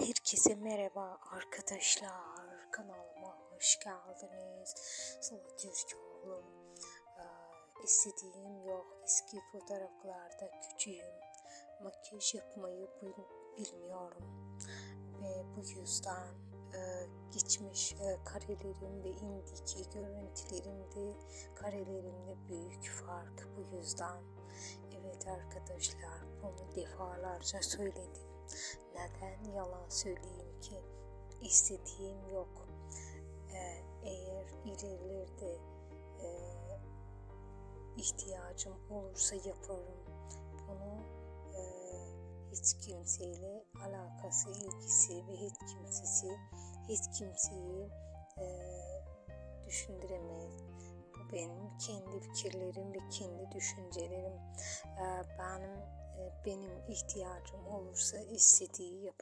Herkese merhaba arkadaşlar. Kanalıma hoş geldiniz. Sıla Türkoğlu. Ee, yok. Eski fotoğraflarda küçüğüm. Makyaj yapmayı bil- bilmiyorum. Ve bu yüzden e, geçmiş e, karelerim ve indiki görüntülerimde karelerimde büyük fark bu yüzden. Evet arkadaşlar bunu defalarca söyledim. Neden yalan söyleyeyim ki? İstediğim yok. Ee, eğer ilerlerde e, ihtiyacım olursa yaparım. Bunu e, hiç kimseyle alakası, ilgisi ve hiç kimsesi, hiç kimseyi e, düşündüremez. Bu benim kendi fikirlerim ve kendi düşüncelerim. Ee, benim benim ihtiyacım olursa istediği yapar.